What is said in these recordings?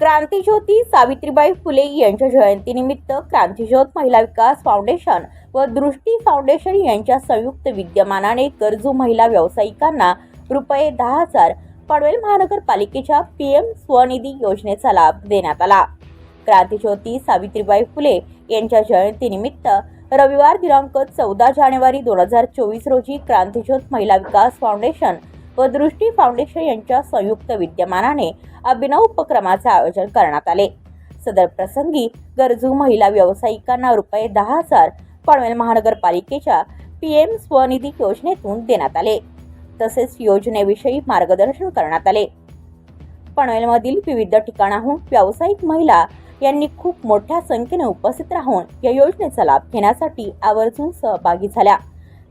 क्रांतीज्योती सावित्रीबाई फुले यांच्या जयंतीनिमित्त क्रांतीज्योत महिला विकास फाउंडेशन व दृष्टी फाउंडेशन यांच्या संयुक्त विद्यमानाने गरजू महिला व्यावसायिकांना रुपये दहा हजार पनवेल महानगरपालिकेच्या पी एम स्वनिधी योजनेचा लाभ देण्यात आला. क्रांतीज्योती सावित्रीबाई फुले यांच्या जयंतीनिमित्त रविवार दिनांक चौदा जानेवारी दोन हजार चोवीस रोजी क्रांतीज्योत महिला विकास फाउंडेशन व दृष्टी फाउंडेशन यांच्या संयुक्त विद्यमानाने अभिनव उपक्रमाचे आयोजन करण्यात आले. सदर प्रसंगी गरजू महिला व्यावसायिकांना रुपये दहा हजार पनवेल महानगरपालिकेच्या पी एम स्वनिधी योजनेतून देण्यात आले. तसेच योजनेविषयी मार्गदर्शन करण्यात आले. पनवेलमधील विविध ठिकाणाहून व्यावसायिक महिला यांनी खूप मोठ्या संख्येने उपस्थित राहून या योजनेचा लाभ घेण्यासाठी आवर्जून सहभागी झाल्या.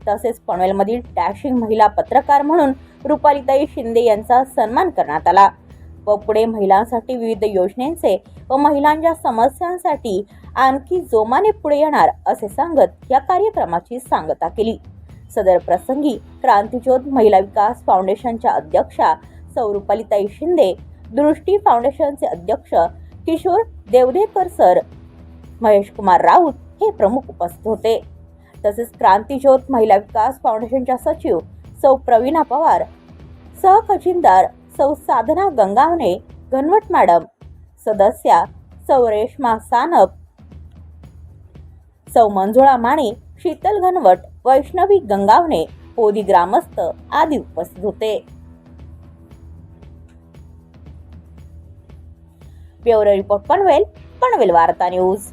तसेच पनवेलमधील डॅशिंग महिला पत्रकार म्हणून रुपालीताई शिंदे यांचा सन्मान करण्यात आला व पुढे महिलांसाठी विविध योजनेचे व महिलांच्या समस्यांसाठी आणखी जोमाने पुढे येणार असे सांगत या कार्यक्रमाची सांगता केली. सदर प्रसंगी क्रांतीज्योत महिला विकास फाउंडेशनच्या अध्यक्षा सौ रुपालीताई शिंदे दृष्टी फाउंडेशनचे अध्यक्ष किशोर देवदेकर सर महेश कुमार राऊत हे प्रमुख उपस्थित होते. तसेच क्रांतीज्योत महिला विकास फाउंडेशनच्या सचिव सौ प्रवीणा पवार सहखजिनदार सौ साधना गंगावणे घनवट मॅडम सदस्या सौ रेश्मा सानप सौ मंजुळा माने शीतल घनवट वैष्णवी गंगावणे पोदी ग्रामस्थ आदी उपस्थित होते. ब्युरो रिपोर्ट पनवेल पनवेल वार्ता न्यूज.